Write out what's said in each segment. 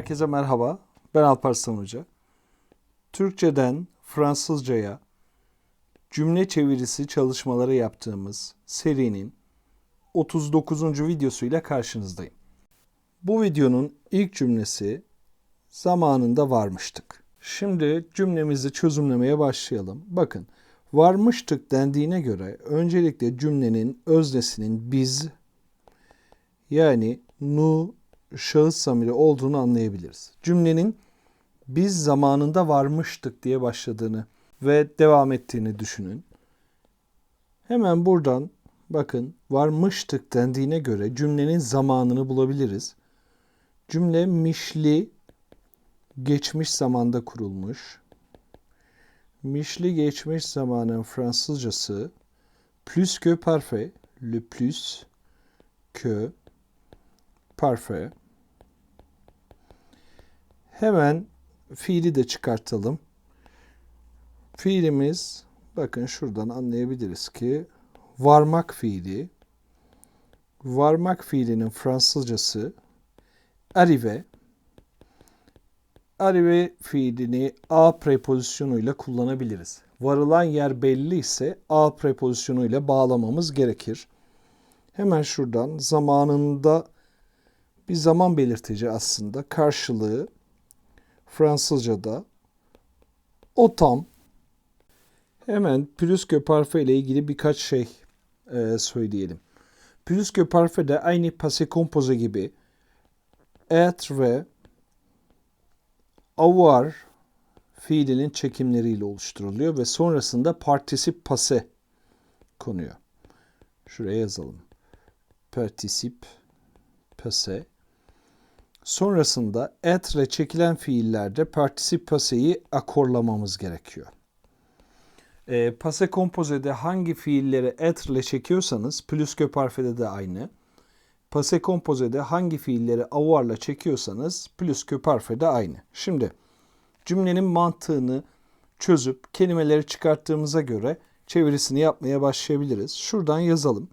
Herkese merhaba. Ben Alparslan Hoca. Türkçeden Fransızcaya cümle çevirisi çalışmaları yaptığımız serinin 39. videosuyla karşınızdayım. Bu videonun ilk cümlesi zamanında varmıştık. Şimdi cümlemizi çözümlemeye başlayalım. Bakın, varmıştık dendiğine göre öncelikle cümlenin öznesinin biz yani nu şahıs zamiri olduğunu anlayabiliriz. Cümlenin biz zamanında varmıştık diye başladığını ve devam ettiğini düşünün. Hemen buradan bakın varmıştık dendiğine göre cümlenin zamanını bulabiliriz. Cümle mişli geçmiş zamanda kurulmuş. Mişli geçmiş zamanın Fransızcası plus que parfait, le plus que parfait. Hemen fiili de çıkartalım. Fiilimiz bakın şuradan anlayabiliriz ki varmak fiili. Varmak fiilinin Fransızcası arrive. Arrive fiilini a prepozisyonuyla kullanabiliriz. Varılan yer belli ise a prepozisyonuyla bağlamamız gerekir. Hemen şuradan zamanında bir zaman belirtici aslında karşılığı Fransızca'da o tam hemen que parfait ile ilgili birkaç şey e, söyleyelim. Que parfait de aynı passé composé gibi être ve avoir fiilinin çekimleriyle oluşturuluyor ve sonrasında partisip passé konuyor. Şuraya yazalım. Partisip passé Sonrasında etre çekilen fiillerde partisip paseyi akorlamamız gerekiyor. E, pase kompozede hangi fiilleri etre ile çekiyorsanız plus que parfait'de de aynı. Pase kompozede hangi fiilleri avarla çekiyorsanız plus que parfait'de aynı. Şimdi cümlenin mantığını çözüp kelimeleri çıkarttığımıza göre çevirisini yapmaya başlayabiliriz. Şuradan yazalım.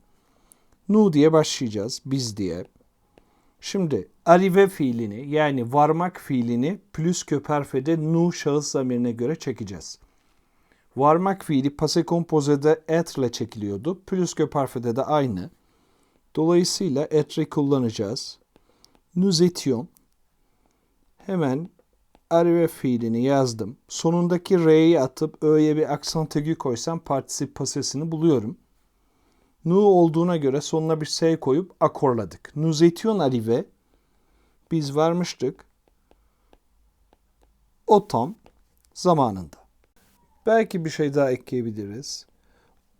Nu diye başlayacağız. Biz diye. Şimdi arrive fiilini yani varmak fiilini plus parfait'de nu şahıs zamirine göre çekeceğiz. Varmak fiili passé composé'de être ile çekiliyordu. Plus parfait'de de aynı. Dolayısıyla etre'i kullanacağız. Nous étions. Hemen arrive fiilini yazdım. Sonundaki R'yi atıp Ö'ye bir aksan aigu koysam partisip pasesini buluyorum. Nu olduğuna göre sonuna bir S koyup akorladık. Nous étions arrivés. Biz varmıştık. O tam zamanında. Belki bir şey daha ekleyebiliriz.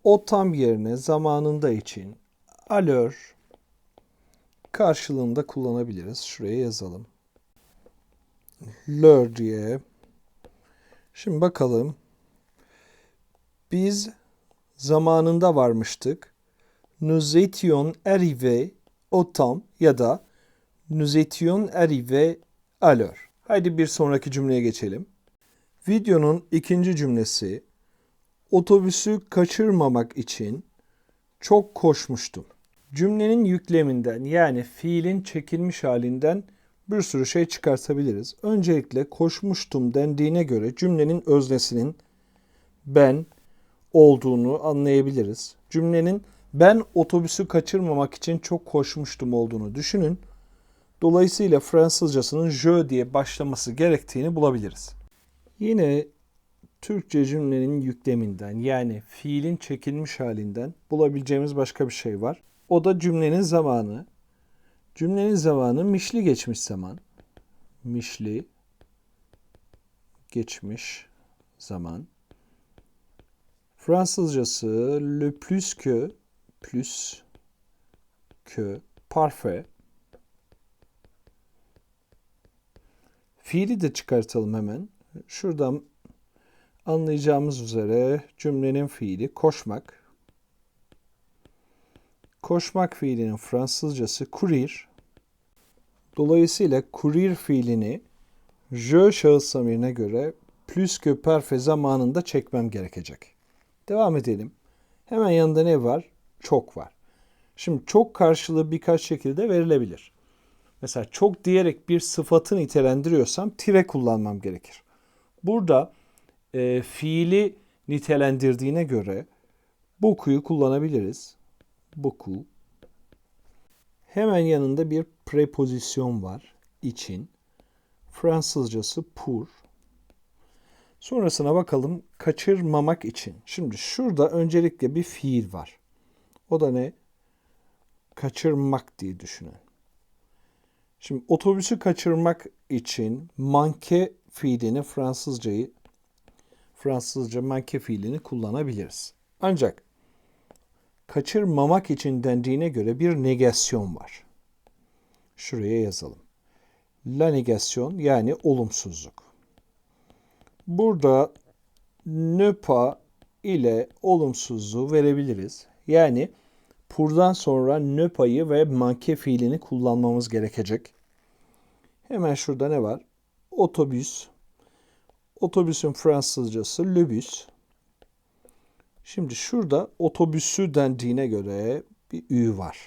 O tam yerine zamanında için alör karşılığında kullanabiliriz. Şuraya yazalım. Lör diye. Şimdi bakalım. Biz zamanında varmıştık nous étions arrivés au temps ya da nous étions arrivés à l'heure. Haydi bir sonraki cümleye geçelim. Videonun ikinci cümlesi otobüsü kaçırmamak için çok koşmuştum. Cümlenin yükleminden yani fiilin çekilmiş halinden bir sürü şey çıkartabiliriz. Öncelikle koşmuştum dendiğine göre cümlenin öznesinin ben olduğunu anlayabiliriz. Cümlenin ben otobüsü kaçırmamak için çok koşmuştum olduğunu düşünün. Dolayısıyla Fransızcasının je diye başlaması gerektiğini bulabiliriz. Yine Türkçe cümlenin yükleminden yani fiilin çekilmiş halinden bulabileceğimiz başka bir şey var. O da cümlenin zamanı. Cümlenin zamanı mişli geçmiş zaman. Mişli geçmiş zaman. Fransızcası le plus que plus que parfait. Fiili de çıkartalım hemen. Şuradan anlayacağımız üzere cümlenin fiili koşmak. Koşmak fiilinin Fransızcası courir. Dolayısıyla courir fiilini je şahıs zamirine göre plus que parfait zamanında çekmem gerekecek. Devam edelim. Hemen yanında ne var? çok var. Şimdi çok karşılığı birkaç şekilde verilebilir. Mesela çok diyerek bir sıfatı nitelendiriyorsam tire kullanmam gerekir. Burada e, fiili nitelendirdiğine göre boku'yu kullanabiliriz. Boku. Hemen yanında bir prepozisyon var için. Fransızcası pour. Sonrasına bakalım kaçırmamak için. Şimdi şurada öncelikle bir fiil var. O da ne? Kaçırmak diye düşünün. Şimdi otobüsü kaçırmak için manke fiilini Fransızcayı Fransızca manke fiilini kullanabiliriz. Ancak kaçırmamak için dendiğine göre bir negasyon var. Şuraya yazalım. La negasyon yani olumsuzluk. Burada ne ile olumsuzluğu verebiliriz. Yani pour'dan sonra ne pa'yı ve manke fiilini kullanmamız gerekecek. Hemen şurada ne var? Otobüs. Otobüsün Fransızcası le bus. Şimdi şurada otobüsü dendiğine göre bir ü var.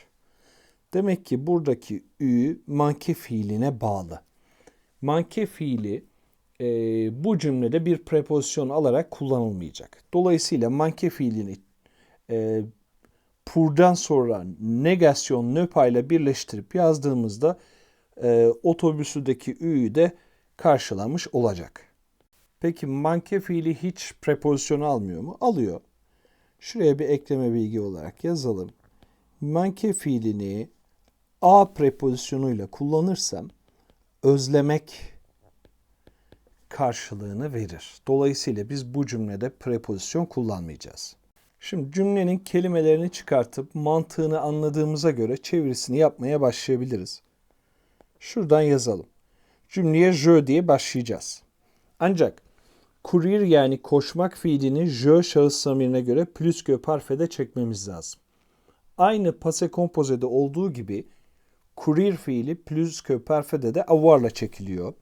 Demek ki buradaki ü manke fiiline bağlı. Manke fiili e, bu cümlede bir prepozisyon alarak kullanılmayacak. Dolayısıyla manke fiilini e, pour'dan sonra negasyon nöpa ile birleştirip yazdığımızda e, otobüsüdeki ü'yü de karşılamış olacak. Peki manke fiili hiç prepozisyon almıyor mu? Alıyor. Şuraya bir ekleme bilgi olarak yazalım. Manke fiilini a prepozisyonuyla kullanırsam özlemek karşılığını verir. Dolayısıyla biz bu cümlede prepozisyon kullanmayacağız. Şimdi cümlenin kelimelerini çıkartıp mantığını anladığımıza göre çevirisini yapmaya başlayabiliriz. Şuradan yazalım. Cümleye je diye başlayacağız. Ancak kurir yani koşmak fiilini je şahıs zamirine göre plus gö harfede çekmemiz lazım. Aynı pase kompozede olduğu gibi kurir fiili plus gö harfede de avarla çekiliyor.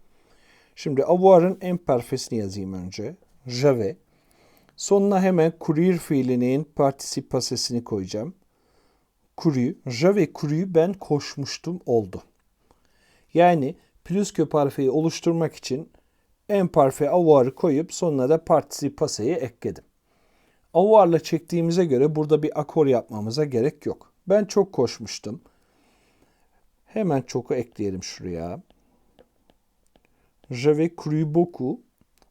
Şimdi avoir'ın en perfesini yazayım önce. Jave. Sonuna hemen kurir fiilinin partisip pasesini koyacağım. Kuryu. Jave kuryu ben koşmuştum oldu. Yani plus que parfeyi oluşturmak için en parfe avoir'ı koyup sonuna da partisip paseyi ekledim. Avoir'la çektiğimize göre burada bir akor yapmamıza gerek yok. Ben çok koşmuştum. Hemen çoku ekleyelim şuraya. J'avais cru beaucoup.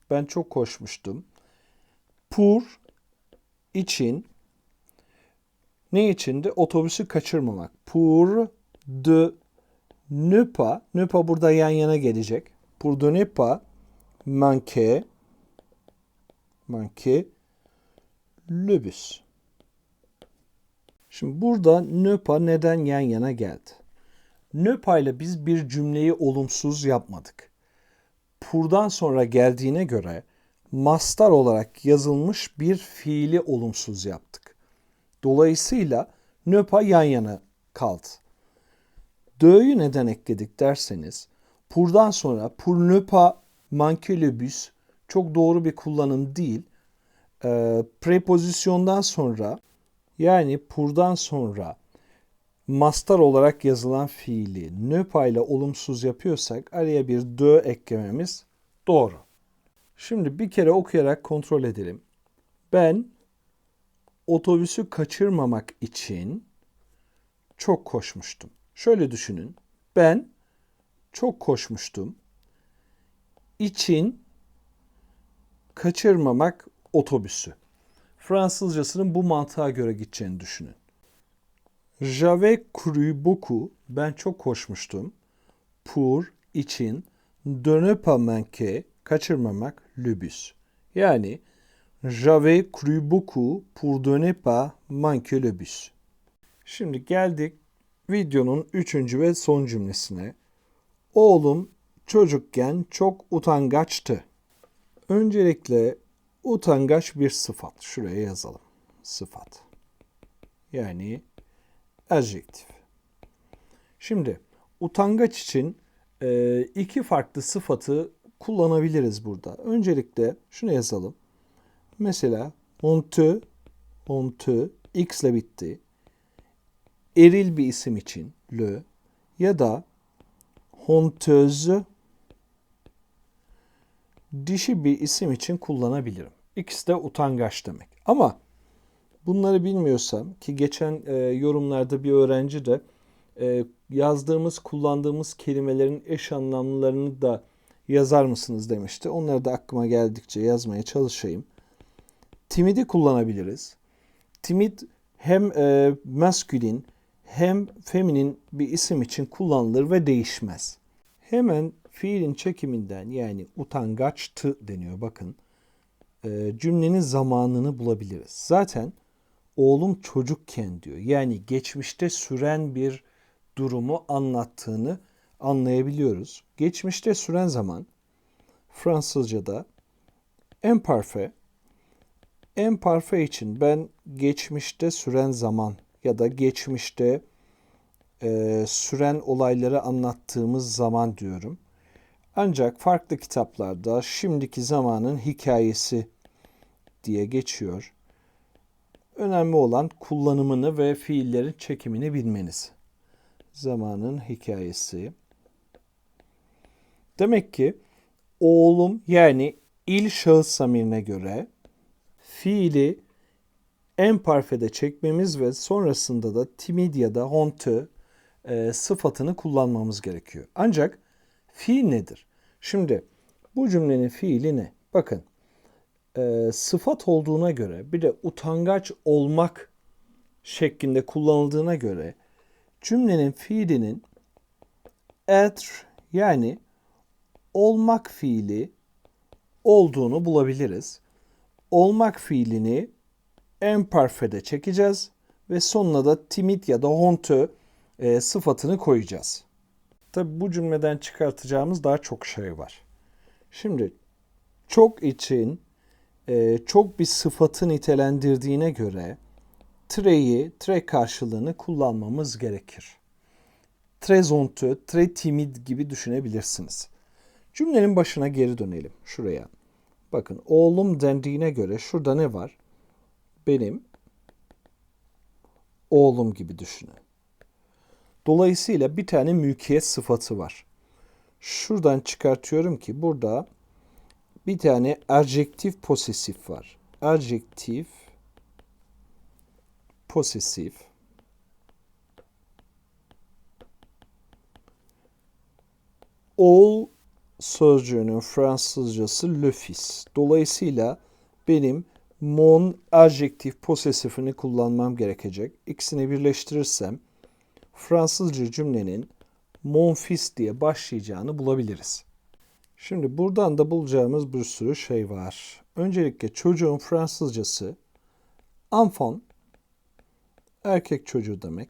Ben çok koşmuştum. Pour için ne içindi? Otobüsü kaçırmamak. Pour de ne pas. Burada yan yana gelecek. Pour de ne pas manquer manquer. Şimdi burada ne pas neden yan yana geldi? Ne pas ile biz bir cümleyi olumsuz yapmadık pur'dan sonra geldiğine göre mastar olarak yazılmış bir fiili olumsuz yaptık. Dolayısıyla nöpa yan yana kaldı. Dö'yü neden ekledik derseniz pur'dan sonra pur nöpa mankelöbüs çok doğru bir kullanım değil. E, prepozisyondan sonra yani pur'dan sonra mastar olarak yazılan fiili nöpa ile olumsuz yapıyorsak araya bir dö eklememiz doğru. Şimdi bir kere okuyarak kontrol edelim. Ben otobüsü kaçırmamak için çok koşmuştum. Şöyle düşünün. Ben çok koşmuştum. İçin kaçırmamak otobüsü. Fransızcasının bu mantığa göre gideceğini düşünün. J'avais cru beaucoup, ben çok koşmuştum. Pour, için, de ne pas manquer, kaçırmamak, le bus. Yani, j'avais cru beaucoup pour de ne pas manquer le bus. Şimdi geldik videonun üçüncü ve son cümlesine. Oğlum çocukken çok utangaçtı. Öncelikle utangaç bir sıfat. Şuraya yazalım. Sıfat. Yani adjektif. Şimdi utangaç için iki farklı sıfatı kullanabiliriz burada. Öncelikle şunu yazalım. Mesela honteux, honteux x ile bitti. Eril bir isim için le ya da honteuse dişi bir isim için kullanabilirim. İkisi de utangaç demek. Ama bunları bilmiyorsam ki geçen e, yorumlarda bir öğrenci de e, yazdığımız, kullandığımız kelimelerin eş anlamlarını da yazar mısınız demişti. Onları da aklıma geldikçe yazmaya çalışayım. Timid'i kullanabiliriz. Timid hem e, maskülin hem feminin bir isim için kullanılır ve değişmez. Hemen fiilin çekiminden yani utangaçtı deniyor bakın. E, cümlenin zamanını bulabiliriz. Zaten oğlum çocukken diyor. Yani geçmişte süren bir durumu anlattığını anlayabiliyoruz. Geçmişte süren zaman Fransızca'da imparfait imparfait için ben geçmişte süren zaman ya da geçmişte e, süren olayları anlattığımız zaman diyorum. Ancak farklı kitaplarda şimdiki zamanın hikayesi diye geçiyor. Önemli olan kullanımını ve fiillerin çekimini bilmeniz. Zamanın hikayesi. Demek ki oğlum yani il şahıs zamirine göre fiili en parfede çekmemiz ve sonrasında da timid ya da honte e, sıfatını kullanmamız gerekiyor. Ancak fiil nedir? Şimdi bu cümlenin fiili ne? Bakın e, sıfat olduğuna göre bir de utangaç olmak şeklinde kullanıldığına göre cümlenin fiilinin être yani olmak fiili olduğunu bulabiliriz. Olmak fiilini en parfede çekeceğiz ve sonuna da timid ya da honteux e, sıfatını koyacağız. Tabi bu cümleden çıkartacağımız daha çok şey var. Şimdi çok için e, çok bir sıfatı nitelendirdiğine göre treyi, tre karşılığını kullanmamız gerekir. Très honteux, très timide gibi düşünebilirsiniz. Cümlenin başına geri dönelim şuraya. Bakın oğlum dendiğine göre şurada ne var? Benim oğlum gibi düşünün. Dolayısıyla bir tane mülkiyet sıfatı var. Şuradan çıkartıyorum ki burada bir tane adjektif posesif var. Adjektif posesif all sözcüğünün Fransızcası le fils. Dolayısıyla benim mon adjektif posesifini kullanmam gerekecek. İkisini birleştirirsem Fransızca cümlenin mon fils diye başlayacağını bulabiliriz. Şimdi buradan da bulacağımız bir sürü şey var. Öncelikle çocuğun Fransızcası enfant erkek çocuğu demek.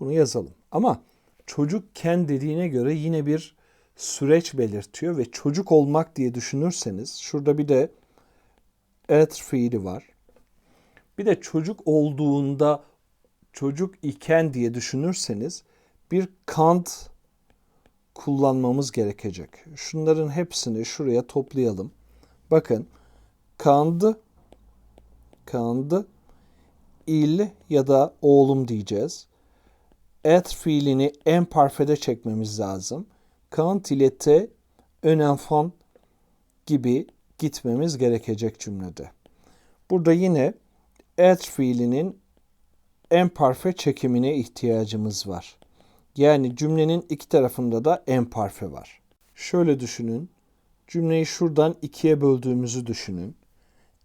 Bunu yazalım. Ama çocukken dediğine göre yine bir süreç belirtiyor ve çocuk olmak diye düşünürseniz şurada bir de être fiili var. Bir de çocuk olduğunda çocuk iken diye düşünürseniz bir kant kullanmamız gerekecek. Şunların hepsini şuraya toplayalım. Bakın kandı, kandı, il ya da oğlum diyeceğiz. Et fiilini en parfede çekmemiz lazım. Quand il était un enfant gibi gitmemiz gerekecek cümlede. Burada yine et fiilinin en parfe çekimine ihtiyacımız var. Yani cümlenin iki tarafında da en parfe var. Şöyle düşünün. Cümleyi şuradan ikiye böldüğümüzü düşünün.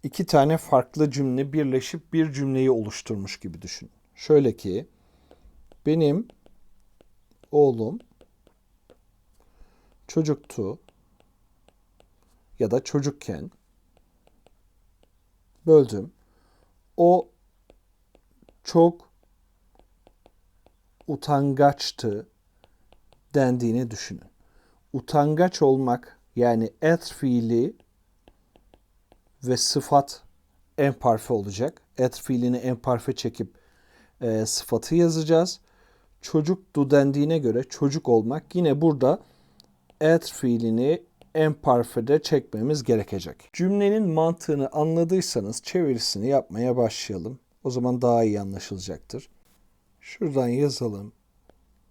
İki tane farklı cümle birleşip bir cümleyi oluşturmuş gibi düşünün. Şöyle ki benim oğlum çocuktu ya da çocukken böldüm. O çok utangaçtı dendiğini düşünün. Utangaç olmak yani et fiili ve sıfat en parfe olacak. Et fiilini en parfe çekip e, sıfatı yazacağız. Çocuktu dendiğine göre çocuk olmak yine burada et fiilini en parfede çekmemiz gerekecek. Cümlenin mantığını anladıysanız çevirisini yapmaya başlayalım. O zaman daha iyi anlaşılacaktır. Şuradan yazalım.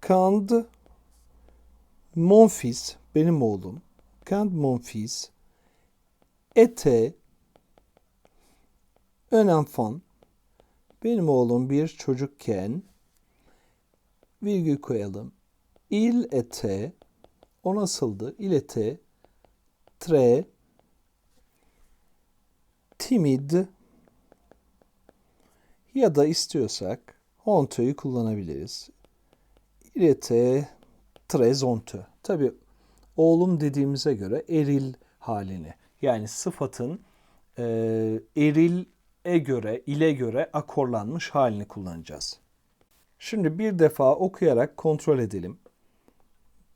Quand mon fils, benim oğlum. Quand mon fils était un enfant, benim oğlum bir çocukken, virgül koyalım. Il était, o nasıldı? Il était très timide ya da istiyorsak honte'yu kullanabiliriz. Il était très honteux. Tabi oğlum dediğimize göre eril halini yani sıfatın e, erile göre, ile göre akorlanmış halini kullanacağız. Şimdi bir defa okuyarak kontrol edelim.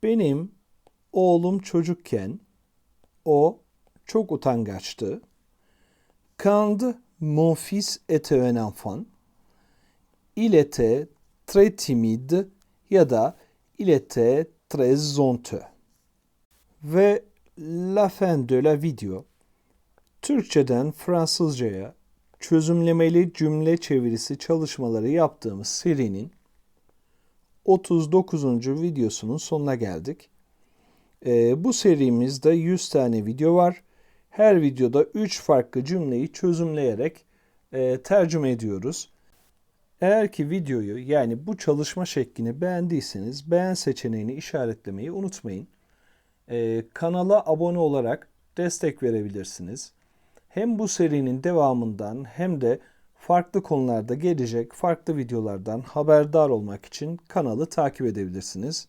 Benim oğlum çocukken o çok utangaçtı. Quand mon fils était un enfant, il était très timide ya da il était très honteux. Ve la fin de la video Türkçeden Fransızcaya çözümlemeli cümle çevirisi çalışmaları yaptığımız serinin 39. videosunun sonuna geldik. Ee, bu serimizde 100 tane video var. Her videoda 3 farklı cümleyi çözümleyerek e, tercüme ediyoruz. Eğer ki videoyu yani bu çalışma şeklini beğendiyseniz beğen seçeneğini işaretlemeyi unutmayın. Ee, kanala abone olarak destek verebilirsiniz. Hem bu serinin devamından hem de farklı konularda gelecek farklı videolardan haberdar olmak için kanalı takip edebilirsiniz.